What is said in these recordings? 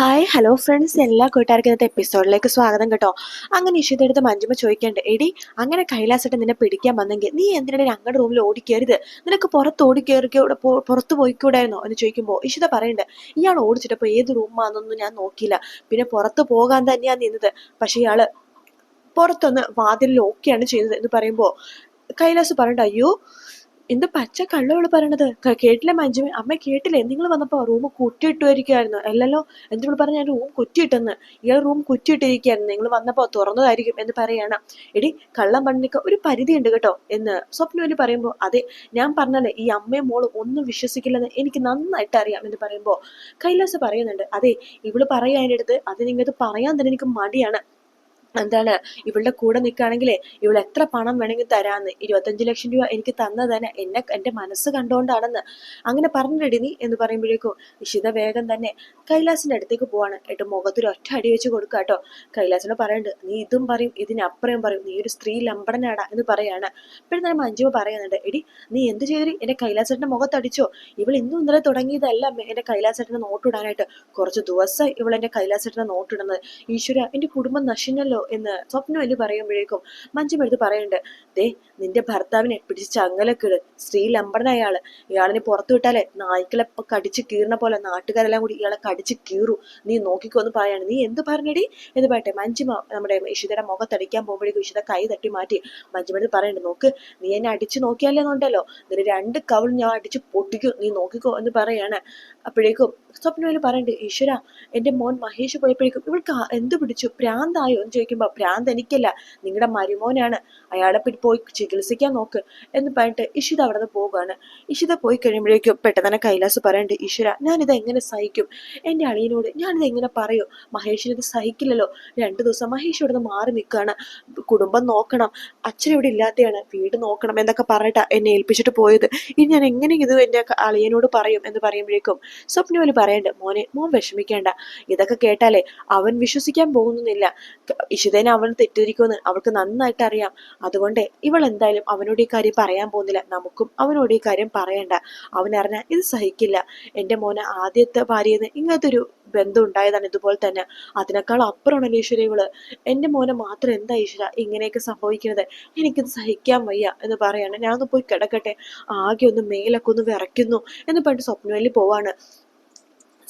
Hi hello friends എല്ലാ കൂട്ടുകാർക്കും ഇന്നത്തെ എപ്പിസോഡിലേക്ക് സ്വാഗതം കേട്ടോ. അങ്ങനെ ഇഷിതെടുത്ത് മഞ്ജുമ ചോദിക്കണ്ട് എടി അങ്ങനെ കൈലാസട്ട് നിന്നെ പിടിക്കാൻ വന്നെങ്കിൽ നീ എന്തിനാണ് ഞങ്ങളുടെ റൂമിൽ ഓടിക്കരുത് നിനക്ക് പുറത്ത് ഓടിക്കയറിക്കോ പുറത്ത് പോയിക്കൂടായിരുന്നോ? എന്ന് ചോദിക്കുമ്പോൾ ഇഷിത പറയുന്നുണ്ട് ഇയാൾ ഓടിച്ചിട്ടപ്പോൾ ഏത് റൂമാണെന്നൊന്നും ഞാൻ നോക്കിയില്ല. പിന്നെ പുറത്ത് പോകാൻ തന്നെയാണ് നിന്നത്. പക്ഷെ ഇയാൾ പുറത്തൊന്ന് വാതിലിൽ ഓക്കെയാണ് ചെയ്തത് എന്ന് പറയുമ്പോൾ കൈലാസ് പറയണ്ട അയ്യോ എന്ത് പച്ച കള്ളവൾ പറയണത്? കേട്ടില്ല മഞ്ജുമി. അമ്മ കേട്ടില്ലേ? നിങ്ങൾ വന്നപ്പോ റൂം കുറ്റിയിട്ടുമായിരിക്കുമായിരുന്നു അല്ലല്ലോ എന്തിനോട് പറഞ്ഞ റൂം കുറ്റിയിട്ടെന്ന്? ഇയാൾ റൂം കുറ്റിയിട്ടിരിക്കുകയായിരുന്നു. നിങ്ങൾ വന്നപ്പോ തുറന്നതായിരിക്കും എന്ന് പറയാണ്. എടി കള്ളം പണ്ണിക്ക് ഒരു പരിധിയുണ്ട് കേട്ടോ എന്ന് സ്വപ്നവലി പറയുമ്പോൾ അതെ ഞാൻ പറഞ്ഞല്ലേ ഈ അമ്മയും മോളും ഒന്നും വിശ്വസിക്കില്ലെന്ന് എനിക്ക് നന്നായിട്ട് അറിയാം എന്ന് പറയുമ്പോൾ കൈലാസ് പറയുന്നുണ്ട് അതെ ഇവൾ പറയാൻ അടുത്ത് അത് നിങ്ങൾക്ക് പറയാൻ തന്നെ എനിക്ക് മടിയാണ്. എന്താണ് ഇവളുടെ കൂടെ നിൽക്കുകയാണെങ്കിലേ ഇവൾ എത്ര പണം വേണമെങ്കിൽ തരാന്ന്. ഇരുപത്തഞ്ച് ലക്ഷം രൂപ എനിക്ക് തന്നതന്നെ എന്നെ എന്റെ മനസ്സ് കണ്ടുകൊണ്ടാണെന്ന് അങ്ങനെ പറഞ്ഞിടി നീ എന്ന് പറയുമ്പോഴേക്കും ഇഷിത വേഗം തന്നെ കൈലാസിന്റെ അടുത്തേക്ക് പോവാണ്. എട്ട് മുഖത്തൊരു ഒറ്റ അടി വെച്ച് കൊടുക്കുക കേട്ടോ. കൈലാസിനോട് പറയുന്നുണ്ട് നീ ഇതും പറയും ഇതിനപ്പുറം പറയും. നീ ഒരു സ്ത്രീ ലമ്പടനാടാ എന്ന് പറയാണ്. പിന്നെ തന്നെ മഞ്ജുവ പറയുന്നുണ്ട് എടി നീ എന്ത് ചെയ്തു എന്റെ കൈലാസേട്ടന്റെ മുഖത്തടിച്ചോ? ഇവൾ ഇന്നും ഇന്നലെ തുടങ്ങിയതല്ല എന്റെ കൈലാസേട്ടനെ നോട്ടിടാനായിട്ട് കുറച്ച് ദിവസം ഇവൾ എന്റെ കൈലാസേട്ടനെ നോട്ടിടുന്നത് ഈശ്വര എന്റെ കുടുംബം നശിഞ്ഞല്ലോ എന്ന് സ്വപ്നവല്ലി പറയുമ്പോഴേക്കും എടുത്ത് പറയുന്നുണ്ട് ദേ നിന്റെ ഭർത്താവിനെ പിടിച്ച് ചങ്ങലക്കിട്. സ്ത്രീ ലംബടന അയാൾ ഇയാളിനെ പുറത്തു വിട്ടാലേ നായ്ക്കളെ കടിച്ച് കീറുന്ന പോലെ നാട്ടുകാരെല്ലാം കൂടി ഇയാളെ കടിച്ച് കീറു. നീ നോക്കിക്കോ എന്ന് പറയാണ്. നീ എന്ത് പറഞ്ഞടി? എന്ന് പറയട്ടെ മഞ്ജുമ നമ്മുടെ ഇഷിതയുടെ മുഖത്തടിക്കാൻ പോകുമ്പോഴേക്കും ഇഷിത കൈ തട്ടി മാറ്റി. മഞ്ജുമെടുത്ത് പറയുന്നുണ്ട് നോക്ക് നീ എന്നെ അടിച്ച് നോക്കിയാലേ എന്നുണ്ടല്ലോ. നിന്റെ രണ്ട് കവൾ ഞാൻ അടിച്ച് പൊട്ടിക്കും. നീ നോക്കിക്കോ എന്ന് പറയാണ്. അപ്പോഴേക്കും സ്വപ്നവേൽ പറയണ്ട് ഈശ്വര എന്റെ മോൻ മഹേഷ് പോയപ്പോഴേക്കും ഇവൾക്ക് എന്ത് പിടിച്ചു? പ്രാന്തായോ? എന്ന് ചോദിക്കുമ്പോ ഭ്രാന്ത് എനിക്കല്ല നിങ്ങളുടെ മരുമോനാണ് അയാളെ പോയി ചികിത്സിക്കാൻ നോക്ക് എന്ന് പറഞ്ഞിട്ട് ഇഷിത അവിടെ നിന്ന് പോവുകയാണ്. ഇഷിത പോയി കഴിയുമ്പോഴേക്കും പെട്ടെന്ന് തന്നെ കൈലാസ് പറയണ്ട് ഈശ്വര ഞാനിത് എങ്ങനെ സഹിക്കും? എന്റെ അളിയനോട് ഞാനിത് എങ്ങനെ പറയും? മഹേഷിന് സഹിക്കില്ലല്ലോ. രണ്ടു ദിവസം മഹേഷ് ഇവിടെ നിന്ന് മാറി നിൽക്കുകയാണ് കുടുംബം നോക്കണം. അച്ഛൻ ഇവിടെ ഇല്ലാത്തയാണ്. വീട് നോക്കണം എന്നൊക്കെ പറഞ്ഞിട്ടാണ് എന്നെ ഏൽപ്പിച്ചിട്ട് പോയത്. ഇനി ഞാൻ എങ്ങനെ ഇത് എന്റെ അളിയനോട് പറയും എന്ന് പറയുമ്പോഴേക്കും സ്വപ്നവൽ പറയണ്ട് മോനെ മോൻ വിഷമിക്കേണ്ട. ഇതൊക്കെ കേട്ടാലേ അവൻ വിശ്വസിക്കാൻ പോകുന്നില്ല. ഇഷിതേനെ അവൻ തെറ്റിരിക്കുമെന്ന് അവൾക്ക് നന്നായിട്ട് അറിയാം. അതുകൊണ്ട് ഇവൾ എന്തായാലും അവനോട് ഈ കാര്യം പറയാൻ പോകുന്നില്ല. നമുക്കും അവനോട് ഈ കാര്യം പറയണ്ട. അവൻ അറിഞ്ഞാൽ ഇത് സഹിക്കില്ല. എന്റെ മോനെ ആദ്യത്തെ ഭാര്യയെന്ന് ഇങ്ങനത്തെ ഒരു ബന്ധം ഉണ്ടായതാണ് ഇതുപോലെ തന്നെ. അതിനേക്കാൾ അപ്പുറമാണ് ഈശ്വര ഇവൾ. എന്റെ മോനെ മാത്രം എന്താ ഈശ്വര ഇങ്ങനെയൊക്കെ സംഭവിക്കുന്നത്? എനിക്കിത് സഹിക്കാൻ വയ്യ എന്ന് പറയാണ്. ഞാനൊന്ന് പോയി കിടക്കട്ടെ. ആകെ ഒന്ന് മേലൊക്കെ ഒന്ന് വിറയ്ക്കുന്നു എന്ന് പറഞ്ഞിട്ട് സ്വപ്നവേലി പോവാണ്.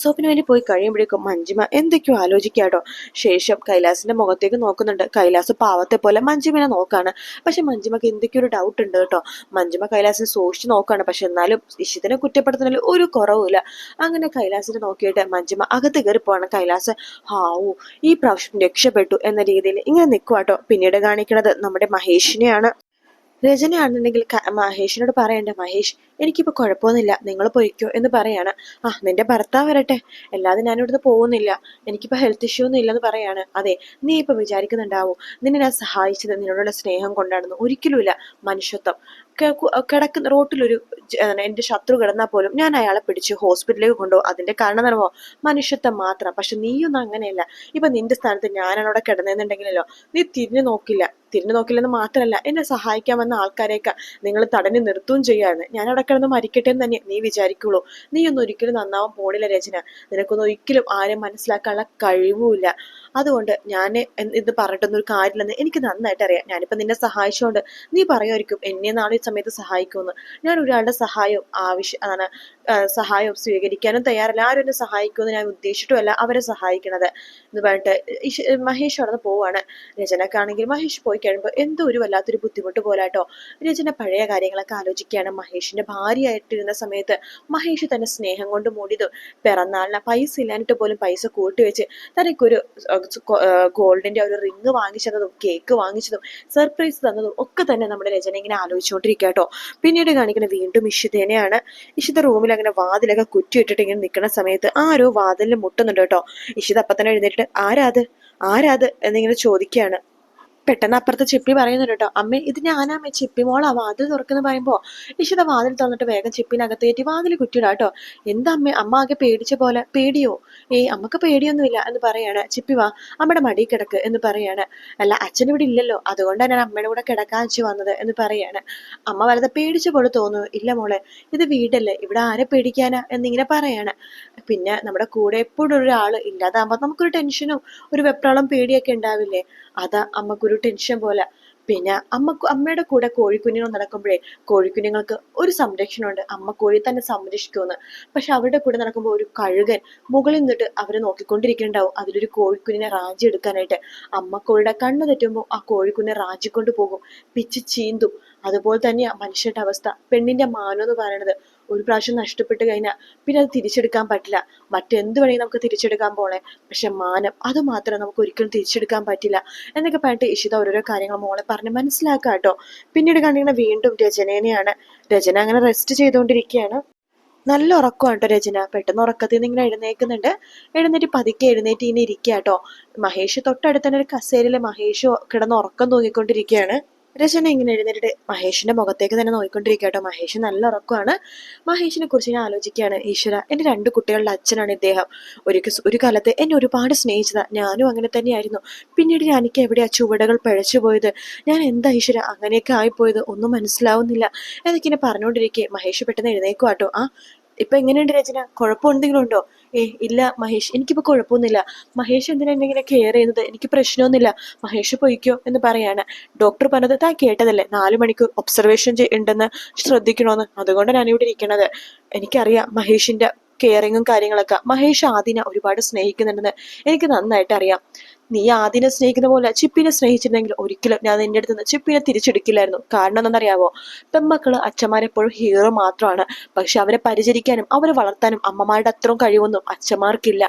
സ്വപ്നവല്ലി പോയി കഴിയുമ്പോഴേക്കും മഞ്ജിമ എന്തൊക്കെയോ ആലോചിക്കാട്ടോ ശേഷം കൈലാസിന്റെ മുഖത്തേക്ക് നോക്കുന്നുണ്ട്. കൈലാസ് പാവത്തെ പോലെ മഞ്ജിമനെ നോക്കാണ്. പക്ഷെ മഞ്ജിമക്ക് എന്തൊക്കെയോ ഒരു ഡൗട്ട് ഉണ്ട് കേട്ടോ. മഞ്ജിമ കൈലാസിനെ സൂക്ഷിച്ച് നോക്കാണ്. പക്ഷെ എന്നാലും ഇഷിതിനെ കുറ്റപ്പെടുത്തുന്നതിൽ ഒരു കുറവുമില്ല. അങ്ങനെ കൈലാസിനെ നോക്കിയിട്ട് മഞ്ജിമ അകത്ത് കയറി പോവാണ്. കൈലാസ് ഹാവു ഈ പ്രാവശ്യം രക്ഷപ്പെട്ടു എന്ന രീതിയിൽ ഇങ്ങനെ നിൽക്കുവാട്ടോ പിന്നീട് കാണിക്കുന്നത് നമ്മുടെ മഹേഷിനെയാണ്. രചനയാണെന്നുണ്ടെങ്കിൽ മഹേഷിനോട് പറയണ്ട മഹേഷ് എനിക്കിപ്പോൾ കുഴപ്പമൊന്നുമില്ല. നിങ്ങൾ പോയിക്കോ എന്ന് പറയാണ്. ആ നിന്റെ ഭർത്താവ് വരട്ടെ. അല്ലാതെ ഞാൻ ഇവിടുന്ന് പോകുന്നില്ല. എനിക്കിപ്പോൾ ഹെൽത്ത് ഇഷ്യൂ ഒന്നും ഇല്ലെന്ന് പറയാണ്. അതെ നീ ഇപ്പോൾ വിചാരിക്കുന്നുണ്ടാവും? നിന്നെ ഞാൻ സഹായിച്ചത് നിന്നോടുള്ള സ്നേഹം കൊണ്ടാണെന്ന്. ഒരിക്കലുമില്ല മനുഷ്യത്വം. കിടക്കുന്ന റോട്ടിലൊരു എന്റെ ശത്രു കിടന്നാൽ പോലും ഞാൻ അയാളെ പിടിച്ച് ഹോസ്പിറ്റലിലേക്ക് കൊണ്ടുപോകും. അതിന്റെ കാരണം എന്താണോ മനുഷ്യത്വം മാത്രം. പക്ഷെ നീയൊന്നും അങ്ങനെയല്ല. ഇപ്പൊ നിന്റെ സ്ഥാനത്ത് ഞാനാണ് അവിടെ കിടന്നെന്നുണ്ടെങ്കിലല്ലോ നീ തിരിഞ്ഞു നോക്കില്ല. തിരിഞ്ഞു നോക്കില്ലെന്ന് മാത്രമല്ല എന്നെ സഹായിക്കാൻ വന്ന ആൾക്കാരെയൊക്കെ നിങ്ങൾ തടഞ്ഞു നിർത്തുകയും ചെയ്യാന്ന് ഞാൻ അവിടെ കിടന്ന് മരിക്കട്ടെ എന്ന് തന്നെ നീ വിചാരിക്കുള്ളൂ. നീ ഒന്നും ഒരിക്കലും നന്നാവാൻ പോണില്ല രചന. നിനക്കൊന്നും ഒരിക്കലും ആരെയും മനസ്സിലാക്കാനുള്ള കഴിവുമില്ല. അതുകൊണ്ട് ഞാൻ ഇത് പറഞ്ഞിട്ടൊന്നും ഒരു കാര്യമില്ലെന്ന് എനിക്ക് നന്നായിട്ട് അറിയാം. ഞാനിപ്പോ നിന്നെ സഹായിച്ചുകൊണ്ട് നീ പറയുമായിരിക്കും എന്നെ നാളെ സമയത്ത് സഹായിക്കുമെന്ന്. ഞാൻ ഒരാളുടെ സഹായം ആവശ്യമാണ് സഹായം സ്വീകരിക്കാനും തയ്യാറല്ല. ആരും എന്നെ സഹായിക്കുമെന്ന് ഞാൻ ഉദ്ദേശിച്ചിട്ടുമല്ല അവരെ സഹായിക്കണത് എന്ന് പറഞ്ഞിട്ട് മഹേഷ് അവിടെ നിന്ന് പോവാണ്. രചനക്കാണെങ്കിൽ മഹേഷ് പോയി കഴിയുമ്പോൾ എന്തോ ഒരു വല്ലാത്തൊരു ബുദ്ധിമുട്ട് പോലാട്ടോ രചന പഴയ കാര്യങ്ങളൊക്കെ ആലോചിക്കുകയാണ്. മഹേഷിന്റെ ഭാര്യയായിട്ടിരുന്ന സമയത്ത് മഹേഷ് തന്നെ സ്നേഹം കൊണ്ട് മൂടിയത് പിറന്നാളിന് പൈസ ഇല്ലാഞ്ഞിട്ട് പോലും പൈസ കൂട്ടിവെച്ച് തനിക്കൊരു ഗോൾഡിന്റെ ഒരു റിങ് വാങ്ങിച്ചതും കേക്ക് വാങ്ങിച്ചതും സർപ്രൈസ് തന്നതും ഒക്കെ തന്നെ നമ്മുടെ രചന ഇങ്ങനെ കേട്ടോ പിന്നീട് കാണിക്കുന്ന വീണ്ടും ഇഷിതേനെയാണ് ഇഷിത റൂമിൽ അങ്ങനെ വാതിലൊക്കെ കുറ്റിയിട്ടിട്ട് ഇങ്ങനെ നിൽക്കുന്ന സമയത്ത് ആരോ വാതിലിൽ മുട്ടുന്നുണ്ട് കേട്ടോ. ഇഷിത അപ്പം തന്നെ എഴുന്നേറ്റിട്ട് ആരാത് ആരാത് എന്നിങ്ങനെ ചോദിക്കുകയാണ്. പെട്ടെന്ന് അപ്പുറത്ത് ചിപ്പി പറയുന്നുണ്ട് കേട്ടോ അമ്മ ഇത് ഞാനാമ്മ ചിപ്പി മോളാ വാതിൽ തുറക്കുന്നു പറയുമ്പോ ഇഷിത വാതിൽ തുറന്നിട്ട് വേഗം ചിപ്പിനകത്ത് കയറ്റി വാതിൽ കുറ്റിടാ കേട്ടോ എന്താ അമ്മ അമ്മ ആകെ പേടിച്ച പോലെ പേടിയോ? ഏയ് അമ്മയ്ക്ക് പേടിയൊന്നുമില്ല എന്ന് പറയാണ്. ചിപ്പി വാ അമ്മയുടെ മടി കിടക്ക് എന്ന് പറയാണ്. അല്ല അച്ഛൻ ഇവിടെ ഇല്ലല്ലോ അതുകൊണ്ടാണ് ഞാൻ അമ്മയുടെ കൂടെ കിടക്കാൻ വെച്ച് വന്നത് എന്ന് പറയാണ്. അമ്മ വലുത് പേടിച്ച പോലെ തോന്നുന്നു ഇല്ല മോളെ ഇത് വീടല്ലേ ഇവിടെ ആരെ പേടിക്കാനാ എന്നിങ്ങനെ പറയാണ്. പിന്നെ നമ്മുടെ കൂടെ എപ്പോഴും ഒരാൾ ഇല്ലാതാകുമ്പോൾ നമുക്കൊരു ടെൻഷനും ഒരു വെപ്രാളം പേടിയൊക്കെ ഉണ്ടാവില്ലേ? അതാ അമ്മക്കൊരു ടെൻഷൻ പോലെ. പിന്നെ അമ്മ അമ്മയുടെ കൂടെ കോഴിക്കുഞ്ഞുങ്ങൾ നടക്കുമ്പോഴേ കോഴിക്കുഞ്ഞുങ്ങൾക്ക് ഒരു സംരക്ഷണമുണ്ട്. അമ്മ കോഴി തന്നെ സംരക്ഷിക്കുമെന്ന്. പക്ഷെ അവരുടെ കൂടെ നടക്കുമ്പോൾ ഒരു കഴുകൻ മുകളിൽ നിന്നിട്ട് അവരെ നോക്കിക്കൊണ്ടിരിക്കുന്നുണ്ടാവും. അതിലൊരു കോഴിക്കുഞ്ഞിനെ റാഞ്ചി എടുക്കാനായിട്ട്. അമ്മ കോഴിയുടെ കണ്ണു തെറ്റുമ്പോൾ ആ കോഴിക്കുഞ്ഞിനെ റാഞ്ചിക്കൊണ്ട് പോകും. പിച്ച് ചീന്തും. അതുപോലെ തന്നെയാ മനുഷ്യരുടെ അവസ്ഥ. പെണ്ണിന്റെ മാനം എന്ന് പറയുന്നത് ഒരു പ്രാവശ്യം നഷ്ടപ്പെട്ട് കഴിഞ്ഞാൽ പിന്നെ അത് തിരിച്ചെടുക്കാൻ പറ്റില്ല. മറ്റെന്ത് വേണമെങ്കിൽ നമുക്ക് തിരിച്ചെടുക്കാൻ പോണേ. പക്ഷെ മാനം അത് മാത്രം നമുക്ക് ഒരിക്കലും തിരിച്ചെടുക്കാൻ പറ്റില്ല. എന്നൊക്കെ പറഞ്ഞിട്ട് ഇഷിത ഓരോരോ കാര്യങ്ങൾ മോളെ പറഞ്ഞ് മനസ്സിലാക്കുക കേട്ടോ പിന്നീട് കണ്ടിങ്ങനെ വീണ്ടും രചനേനെയാണ്. രചന അങ്ങനെ റെസ്റ്റ് ചെയ്തുകൊണ്ടിരിക്കുകയാണ് നല്ല ഉറക്കമാണ് കേട്ടോ രചന. പെട്ടെന്ന് ഉറക്കത്തിൽ നിന്ന് ഇങ്ങനെ എഴുന്നേക്കുന്നുണ്ട് എഴുന്നേറ്റ് പതുക്കെ എഴുന്നേറ്റ് ഇങ്ങനെ ഇരിക്കുക കേട്ടോ മഹേഷ് തൊട്ടടുത്ത് തന്നെ ഒരു കസേരയിൽ മഹേഷ് കിടന്ന് ഉറക്കം തൂങ്ങിക്കൊണ്ടിരിക്കുകയാണ് രചന ഇങ്ങനെ എഴുന്നേറ്റ് മഹേഷിന്റെ മുഖത്തേക്ക് തന്നെ നോക്കിക്കൊണ്ടിരിക്കുക കേട്ടോ. മഹേഷ് നല്ല ഉറക്കമാണ്. മഹേഷിനെ കുറിച്ച് ഞാൻ ആലോചിക്കുകയാണ്. ഈശ്വര എന്റെ രണ്ട് കുട്ടികളുടെ അച്ഛനാണ് ഇദ്ദേഹം. ഒരു ഒരു കാലത്ത് എന്നെ ഒരുപാട് സ്നേഹിച്ചതാ. ഞാനും അങ്ങനെ തന്നെയായിരുന്നു. പിന്നീട് എനിക്ക് എവിടെയാ ചുവടുകൾ പഴച്ചു പോയത്? ഞാൻ എന്താ ഈശ്വര അങ്ങനെയൊക്കെ ആയിപ്പോയത്? ഒന്നും മനസ്സിലാവുന്നില്ല. എന്നൊക്കെ ഇങ്ങനെ പറഞ്ഞുകൊണ്ടിരിക്കെ. മഹേഷ് പെട്ടെന്ന് എഴുന്നേക്കുവാട്ടോ ആ ഇപ്പൊ എങ്ങനെയുണ്ട് രചന? കുഴപ്പമെന്തെങ്കിലും ഉണ്ടോ ഏ ഇല്ല മഹേഷ് എനിക്കിപ്പോൾ കുഴപ്പമൊന്നുമില്ല. മഹേഷ് എന്തിനാ എന്നെ ഇങ്ങനെ കെയർ ചെയ്യുന്നത്? എനിക്ക് പ്രശ്നമൊന്നുമില്ല. മഹേഷ് പോയിക്കോ എന്ന് പറയാണ്. ഡോക്ടർ പറഞ്ഞത് താൻ കേട്ടതല്ലേ? നാല് മണിക്കൂർ ഒബ്സർവേഷൻ ഉണ്ടെന്ന് ശ്രദ്ധിക്കണമെന്ന് അതുകൊണ്ട് ഞാൻ ഇവിടെ ഇരിക്കണത്. എനിക്കറിയാം മഹേഷിന്റെ കെയറിങ്ങും കാര്യങ്ങളൊക്കെ. മഹേഷ് ആദിന ഒരുപാട് സ്നേഹിക്കുന്നുണ്ടെന്ന് എനിക്ക് നന്നായിട്ട് അറിയാം നീ ആദിനെ സ്നേഹിക്കുന്ന പോലെ ചിപ്പിനെ സ്നേഹിച്ചിരുന്നെങ്കിൽ ഒരിക്കലും ഞാൻ നിന്റെ അടുത്ത് നിന്ന് ചിപ്പിനെ തിരിച്ചെടുക്കില്ലായിരുന്നു. കാരണം എന്താണെന്നറിയാവോ? പെമ്മക്കൾ അച്ഛന്മാരെപ്പോഴും ഹീറോ മാത്രമാണ്. പക്ഷെ അവരെ പരിചരിക്കാനും അവരെ വളർത്താനും അമ്മമാരുടെ അത്രയും കഴിവൊന്നും അച്ഛന്മാർക്കില്ല.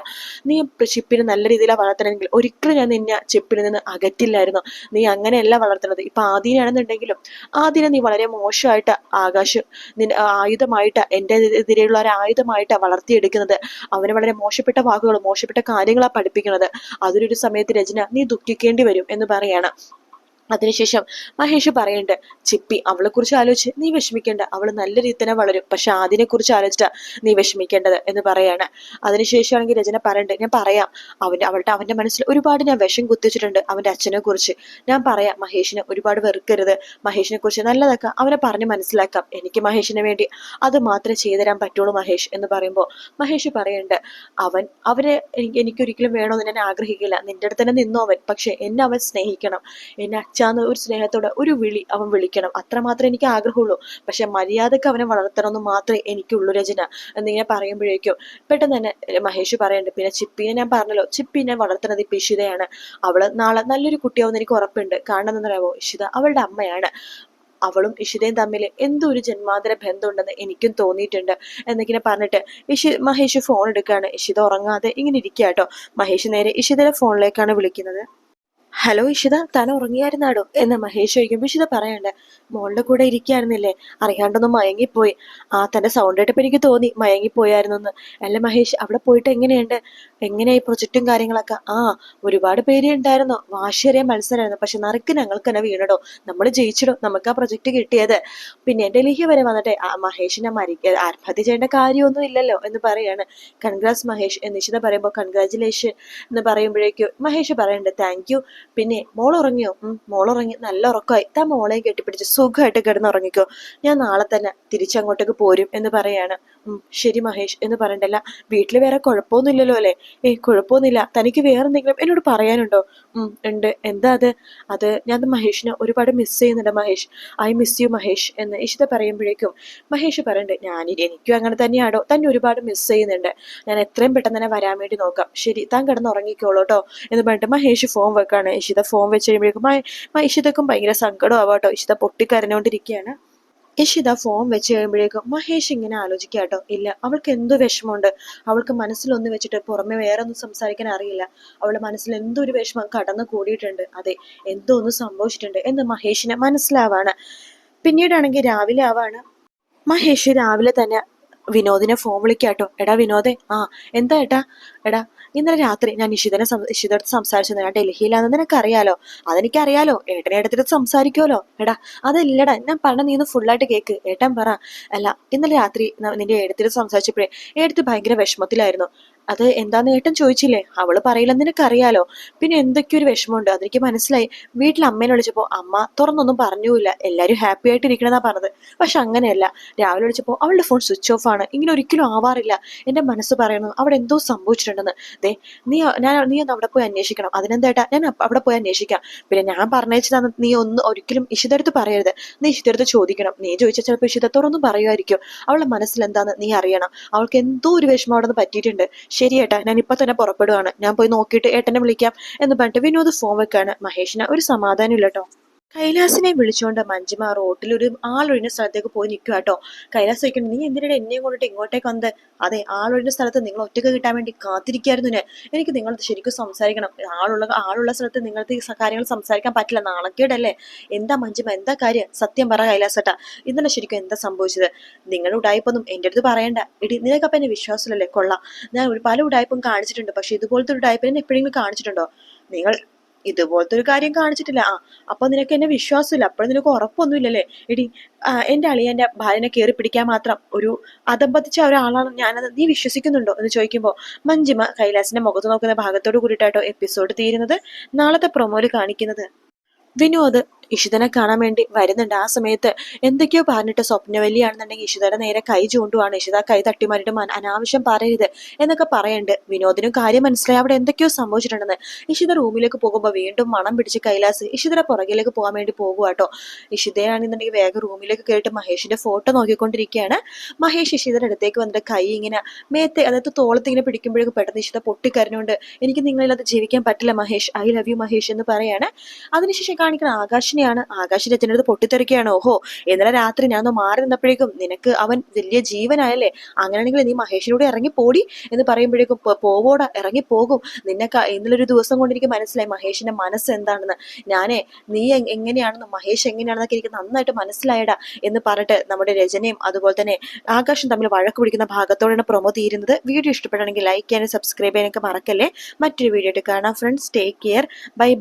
നീ ചിപ്പിനെ നല്ല രീതിയിലാണ് വളർത്തണമെങ്കിൽ ഒരിക്കലും ഞാൻ നിന്നെ ചിപ്പിൽ നിന്ന് അകറ്റില്ലായിരുന്നു. നീ അങ്ങനെയല്ല വളർത്തുന്നത്. ഇപ്പൊ ആദിനാണെന്നുണ്ടെങ്കിലും ആദിനെ നീ വളരെ മോശമായിട്ട് ആകാശ് ആയുധമായിട്ട് എന്റെ എതിരെയുള്ള ഒരു ആയുധമായിട്ടാണ് വളർത്തിയെടുക്കുന്നത്. അവനെ വളരെ മോശപ്പെട്ട വാക്കുകൾ മോശപ്പെട്ട കാര്യങ്ങളാണ് പഠിപ്പിക്കുന്നത്. അതിനൊരു സമയത്ത് രചന നീ ദുഃഖിക്കേണ്ടി വരും എന്ന് പറയാണ്. അതിനുശേഷം മഹേഷ് പറയുന്നുണ്ട് ചിപ്പി അവളെ കുറിച്ച് ആലോചിച്ച് നീ വിഷമിക്കേണ്ട അവൾ നല്ല രീതി തന്നെ വളരും. പക്ഷെ അതിനെ കുറിച്ച് ആലോചിച്ചാ നീ വിഷമിക്കേണ്ടത് എന്ന് പറയാണ്. അതിനുശേഷമാണെങ്കിൽ രചന പറയണ്ട് ഞാൻ പറയാം. അവന്റെ അവളുടെ അവന്റെ മനസ്സിൽ ഒരുപാട് ഞാൻ വിഷം കുത്തിച്ചിട്ടുണ്ട് അവന്റെ അച്ഛനെ കുറിച്ച് ഞാൻ പറയാം മഹേഷിനെ ഒരുപാട് വെറുക്കരുത്. മഹേഷിനെ കുറിച്ച് നല്ലതൊക്കെ അവനെ പറഞ്ഞ് മനസ്സിലാക്കാം. എനിക്ക് മഹേഷിന് വേണ്ടി അത് മാത്രമേ ചെയ്തുതരാൻ പറ്റുള്ളൂ മഹേഷ് എന്ന് പറയുമ്പോൾ മഹേഷ് പറയുന്നുണ്ട് അവൻ അവരെ എനിക്ക് എനിക്കൊരിക്കലും വേണമെന്ന് ഞാൻ ആഗ്രഹിക്കില്ല. നിന്റെ അടുത്ത് തന്നെ നിന്നു അവൻ. പക്ഷെ എന്നെ അവൻ സ്നേഹിക്കണം. എന്നെ അച്ഛാന്ന് ഒരു സ്നേഹത്തോടെ ഒരു വിളി അവൻ വിളിക്കണം. അത്രമാത്രമേ എനിക്ക് ആഗ്രഹമുള്ളൂ. പക്ഷെ മര്യാദയ്ക്ക് അവനെ വളർത്തണമെന്ന് മാത്രമേ എനിക്കുള്ളൂ രചന. എന്നിങ്ങനെ പറയുമ്പോഴേക്കും പെട്ടെന്ന് തന്നെ മഹേഷ് പറയുന്നുണ്ട് പിന്നെ ചിപ്പിനെ ഞാൻ പറഞ്ഞല്ലോ ചിപ്പിനെ വളർത്തുന്നത് ഇപ്പൊ ഇഷിതയാണ് അവൾ നാളെ നല്ലൊരു കുട്ടിയാവുന്ന എനിക്ക് ഉറപ്പുണ്ട്. കാരണം എന്താ ഇഷിത അവളുടെ അമ്മയാണ്. അവളും ഇഷിതയും തമ്മിൽ എന്തോ ഒരു ജന്മാന്തര ബന്ധമുണ്ടെന്ന് എനിക്കും തോന്നിയിട്ടുണ്ട്. എന്നിങ്ങനെ പറഞ്ഞിട്ട് ഇഷി മഹേഷ് ഫോൺ എടുക്കുകയാണ് ഇഷിത ഉറങ്ങാതെ ഇങ്ങനെ ഇരിക്കുക കേട്ടോ മഹേഷ് നേരെ ഇഷിതയുടെ ഫോണിലേക്കാണ് വിളിക്കുന്നത്. ഹലോ ഇഷിത താൻ ഉറങ്ങിയായിരുന്നാടോ എന്ന് മഹേഷ് ചോദിക്കുമ്പോൾ ഇഷിത പറയണ്ടേ മോളുടെ കൂടെ ഇരിക്കുകയായിരുന്നില്ലേ അറിയാണ്ടൊന്ന് മയങ്ങിപ്പോയി. ആ തന്റെ സൗണ്ട് കേട്ടപ്പോൾ എനിക്ക് തോന്നി മയങ്ങിപ്പോയായിരുന്നു എന്ന് അല്ല മഹേഷ് അവിടെ പോയിട്ട് എങ്ങനെയുണ്ട്? എങ്ങനെയായി പ്രൊജക്റ്റും കാര്യങ്ങളൊക്കെ? ആ ഒരുപാട് പേര് ഉണ്ടായിരുന്നു. വാശിയേറിയ മത്സരമായിരുന്നു പക്ഷെ നറുക്ക് ഞങ്ങൾക്ക് തന്നെ വീണടോ. നമ്മൾ ജയിച്ചിടും. നമുക്ക് ആ പ്രൊജക്റ്റ് കിട്ടിയത്. പിന്നെ ഡൽഹി വരെ വന്നിട്ട് മഹേഷിനെ മരിക്ക ആത്മഹത്യ ചെയ്യേണ്ട കാര്യമൊന്നും ഇല്ലല്ലോ എന്ന് പറയാണ്. കൺഗ്രാസ് മഹേഷ് നിശ്ചിത പറയുമ്പോൾ കൺഗ്രാചുലേഷൻ എന്ന് പറയുമ്പോഴേക്കും മഹേഷ് പറയുന്നുണ്ട് താങ്ക് യു പിന്നെ മോൾ ഉറങ്ങിയോ? മോൾ ഉറങ്ങി. നല്ല ഉറക്കമായി. താ മോളെ കെട്ടിപ്പിടിച്ച് സുഖമായിട്ട് കിടന്നുറങ്ങിക്കോ ഞാൻ നാളെ തന്നെ തിരിച്ചങ്ങോട്ടേക്ക് പോരും എന്ന് പറയാണ്. ശരി മഹേഷ് എന്ന് പറയണ്ടല്ല. വീട്ടിൽ വേറെ കുഴപ്പമൊന്നുമില്ലല്ലോ അല്ലേ? ഏയ് കുഴപ്പമൊന്നുമില്ല. തനിക്ക് വേറെ എന്തെങ്കിലും എന്നോട് പറയാനുണ്ടോ? ഉണ്ട്. എന്താ അത്? അത് ഞാൻ മഹേഷിനെ ഒരുപാട് മിസ് ചെയ്യുന്നുണ്ട് Mahesh. I miss you Mahesh എന്ന് ഇഷിത പറയുമ്പോഴേക്കും മഹേഷ് പറയണ്ട് ഞാൻ എനിക്കും അങ്ങനെ തന്നെയാണോ? തന്നെ ഒരുപാട് മിസ് ചെയ്യുന്നുണ്ട്. ഞാൻ എത്രയും പെട്ടെന്ന് തന്നെ വരാൻ വേണ്ടി നോക്കാം. ശരി താൻ കിടന്ന് ഉറങ്ങിക്കോളൂ കേട്ടോ എന്ന് പറഞ്ഞിട്ട് മഹേഷ് ഫോൺ വെക്കാണ്. ഇഷിത ഫോൺ വെച്ച് കഴിയുമ്പോഴേക്കും ഇഷിതക്കും ഭയങ്കര സങ്കടം ആവാട്ടോ ഇഷിത പൊട്ടിക്കരഞ്ഞോണ്ടിരിക്കുകയാണ്. ഇഷിത ഫോൺ വെച്ച് കഴിയുമ്പോഴേക്കും മഹേഷ് ഇങ്ങനെ ആലോചിക്കുക കേട്ടോ. ഇല്ല അവൾക്ക് എന്തോ വിഷമമുണ്ട്? അവൾക്ക് മനസ്സിലൊന്ന് വെച്ചിട്ട് പുറമെ വേറെ ഒന്നും സംസാരിക്കാൻ അറിയില്ല. അവളുടെ മനസ്സിൽ എന്തോ ഒരു വിഷമം കടന്നു കൂടിയിട്ടുണ്ട്. അതെ എന്തോ ഒന്ന് സംഭവിച്ചിട്ടുണ്ട് എന്ന് മഹേഷിന് മനസ്സിലാവാണ്. പിന്നീടാണെങ്കിൽ രാവിലെ ആവാണ്. മഹേഷ് രാവിലെ തന്നെ വിനോദിനെ ഫോൺ വിളിക്കാട്ടോ. എടാ വിനോദേ ആ എന്താ ഏട്ടാ? എടാ ഇന്നലെ രാത്രി ഞാൻ നിഷിതനെ നിഷിതടുത്ത് സംസാരിച്ചത് ഞാൻ ഡൽഹിയിലാണെന്ന് നിനക്കറിയാലോ? അതെനിക്കറിയാലോ ഏട്ടനെ എടുത്തിട്ട് സംസാരിക്കുമല്ലോ എടാ അതല്ലടാ ഞാൻ പറഞ്ഞ നീന്ന് ഫുള്ളായിട്ട് കേക്ക്. ഏട്ടൻ പറ അല്ല ഇന്നലെ രാത്രി നിന്റെ എടുത്തിട്ട് സംസാരിച്ചപ്പോഴേ എടുത്ത് ഭയങ്കര വിഷമത്തിലായിരുന്നു. അത് എന്താന്ന് ഏട്ടൻ ചോദിച്ചില്ലേ? അവൾ പറയില്ലെന്ന് നിനക്കറിയാലോ. പിന്നെ എന്തൊക്കെ ഒരു വിഷമമുണ്ട്. അതെനിക്ക് മനസ്സിലായി. വീട്ടിൽ അമ്മേനെ വിളിച്ചപ്പോ അമ്മ തുറന്നൊന്നും പറഞ്ഞൂല്ല. എല്ലാരും ഹാപ്പി ആയിട്ട് ഇരിക്കണെന്നാ പറഞ്ഞത്. പക്ഷെ അങ്ങനെയല്ല. രാവിലെ വിളിച്ചപ്പോൾ അവളുടെ ഫോൺ സ്വിച്ച് ഓഫ് ആണ്. ഇങ്ങനെ ഒരിക്കലും ആവാറില്ല. എന്റെ മനസ്സ് പറയുന്നത് അവിടെ എന്തോ സംഭവിച്ചിട്ടുണ്ടെന്ന്. ദേ നീ ഞാൻ നീ ഒന്ന് അവിടെ പോയി അന്വേഷിക്കണം. അതിനെന്തേട്ടാ ഞാൻ അവിടെ പോയി അന്വേഷിക്കാം. പിന്നെ ഞാൻ പറഞ്ഞതാണ് നീ ഒന്ന് ഒരിക്കലും ഇഷിതടുത്ത് പറയരുത്. നീ ഇഷിതടുത്ത് ചോദിക്കണം. നീ ചോദിച്ചാൽ ചിലപ്പോൾ ഇഷിതത്തോടൊന്നും പറയുമായിരിക്കും അവളുടെ മനസ്സിൽ എന്താന്ന് നീ അറിയണം. അവൾക്ക് എന്തോ ഒരു വിഷമം അവിടെ നിന്ന് പറ്റിയിട്ടുണ്ട്. ശരി ഏട്ടാ ഞാൻ ഇപ്പൊ തന്നെ പുറപ്പെടുവാണ്. ഞാൻ പോയി നോക്കിയിട്ട് ഏട്ടനെ വിളിക്കാം എന്ന് പറഞ്ഞിട്ട് വിനോദ് ഫോൺ വെക്കാണ്. മഹേഷിന് ഒരു സമാധാനം ഇല്ല കേട്ടോ കൈലാസിനെ വിളിച്ചുകൊണ്ട് മഞ്ജിമ റോട്ടിൽ ഒരു ആളൊഴിഞ്ഞ സ്ഥലത്തേക്ക് പോയി നിൽക്കുക കേട്ടോ കൈലാസ് ചോദിക്കണം നീ എന്തിനാണ് എന്നെയും കൊണ്ടിട്ട് ഇങ്ങോട്ടേക്ക് വന്നത്? അതെ ആളൊഴിഞ്ഞ സ്ഥലത്ത് നിങ്ങൾ ഒറ്റയ്ക്ക് കിട്ടാൻ വേണ്ടി കാത്തിരിക്കായിരുന്നു എനിക്ക് നിങ്ങൾ ശരിക്കും സംസാരിക്കണം. ആളുള്ള ആളുള്ള സ്ഥലത്ത് നിങ്ങൾക്ക് കാര്യങ്ങൾ സംസാരിക്കാൻ പറ്റില്ല. നാണക്കേടല്ലേ? എന്താ മഞ്ജിമ എന്താ കാര്യം? സത്യം പറ കൈലാസേട്ടാ. ഇന്നലെ ശരിക്കും എന്താ സംഭവിച്ചത്? നിങ്ങൾ ഉടായ്പൊന്നും എന്റെ അടുത്ത് പറയണ്ട. ഇടി നിനക്കപ്പം എന്നെ വിശ്വാസമില്ലല്ലേ? കൊള്ളാം. ഞാൻ ഒരു പല ഉടായ്പും കാണിച്ചിട്ടുണ്ട്. പക്ഷെ ഇതുപോലത്തെ ഒരു ഉടായ്പ എപ്പോഴെങ്കിലും കാണിച്ചിട്ടുണ്ടോ? നിങ്ങൾ ഇതുപോലത്തെ ഒരു കാര്യം കാണിച്ചിട്ടില്ല. ആ അപ്പൊ നിനക്ക് എന്നെ വിശ്വാസമില്ല. അപ്പോഴും നിനക്ക് ഉറപ്പൊന്നുമില്ലല്ലേ? എടി ആ, എന്റെ അളിയന്റെ ഭാര്യനെ കയറി പിടിക്കാൻ മാത്രം ഒരു അതമ്പതിച്ച ഒരാളാണ് ഞാനത് നീ വിശ്വസിക്കുന്നുണ്ടോ? എന്ന് ചോദിക്കുമ്പോൾ മഞ്ജിമ കൈലാസിന്റെ മുഖത്ത് നോക്കുന്ന ഭാഗത്തോട് കൂടിയിട്ടാട്ടോ എപ്പിസോഡ് തീരുന്നത്. നാളത്തെ പ്രൊമോയിൽ കാണിക്കുന്നത്. വിനോദ് ഇഷിതനെ കാണാൻ വേണ്ടി വരുന്നുണ്ട്. ആ സമയത്ത് എന്തൊക്കെയോ പറഞ്ഞിട്ട് സ്വപ്നവല്ലിയാണെന്നുണ്ടെങ്കിൽ ഇഷിതയുടെ നേരെ കൈ ചൂണ്ടുവാണ്. ഇഷിത കൈ തട്ടിമാരിട്ട് അനാവശ്യം പറയരുത് എന്നൊക്കെ പറയുന്നുണ്ട് വിനോദിനും കാര്യം മനസ്സിലായി. അവിടെ എന്തൊക്കെയോ സംഭവിച്ചിട്ടുണ്ടെന്ന് ഇഷിത റൂമിലേക്ക് പോകുമ്പോൾ വീണ്ടും മണം പിടിച്ച് കൈലാസ് ഇഷിതയുടെ പുറകിലേക്ക് പോകാൻ വേണ്ടി പോകുക കേട്ടോ ഇഷിതയാണെന്നുണ്ടെങ്കിൽ വേഗം റൂമിലേക്ക് കയറിയിട്ട് മഹേഷിന്റെ ഫോട്ടോ നോക്കിക്കൊണ്ടിരിക്കുകയാണ്. മഹേഷ് ഇഷിതയുടെ അടുത്തേക്ക് വന്നിട്ട് കൈ ഇങ്ങനെ മേത്തെ അതായത് തോളത്ത് ഇങ്ങനെ പിടിക്കുമ്പോഴേക്കും പെട്ടെന്ന് ഇഷിത പൊട്ടിക്കരഞ്ഞുകൊണ്ട് എനിക്ക് നിങ്ങളില്ലാതെ ജീവിക്കാൻ പറ്റില്ല Mahesh. I love you Mahesh എന്ന് പറയാണ്. അതിനുശേഷം കാണിക്കുന്ന ആകാശിനെയാണ് ആകാശിന്റെ ആകാശ് അടുത്ത് പൊട്ടിത്തെറിക്കുകയാണ്. ഓഹോ ഇന്നലെ രാത്രി ഞാൻ ഒന്ന് മാറി നിന്നപ്പോഴേക്കും നിനക്ക് അവൻ വലിയ ജീവനായല്ലേ? അങ്ങനെയാണെങ്കിൽ നീ മഹേഷിലൂടെ ഇറങ്ങി പോടി എന്ന് പറയുമ്പോഴേക്കും "പോ- പോവോടാ ഇറങ്ങി പോകും നിനക്ക് ഇന്നലൊരു ദിവസം കൊണ്ട് എനിക്ക് മനസ്സിലായി മഹേഷിന്റെ മനസ്സ് എന്താണെന്ന്. ഞാനേ നീ എങ്ങനെയാണെന്ന് മഹേഷ് എങ്ങനെയാണെന്നൊക്കെ എനിക്ക് നന്നായിട്ട് മനസ്സിലായടാ എന്ന് പറഞ്ഞിട്ട് നമ്മുടെ രചനയും അതുപോലെ തന്നെ ആകാശം തമ്മിൽ വഴക്ക് പിടിക്കുന്ന ഭാഗത്തോടെയാണ് പ്രൊമോ തീരുന്നത്. വീഡിയോ ഇഷ്ടപ്പെടുകയാണെങ്കിൽ ലൈക്ക് ചെയ്യാനും സബ്സ്ക്രൈബ് ചെയ്യാനൊക്കെ മറക്കല്ലേ? മറ്റൊരു വീഡിയോ ആയിട്ട് കാണാം. Friends take care bye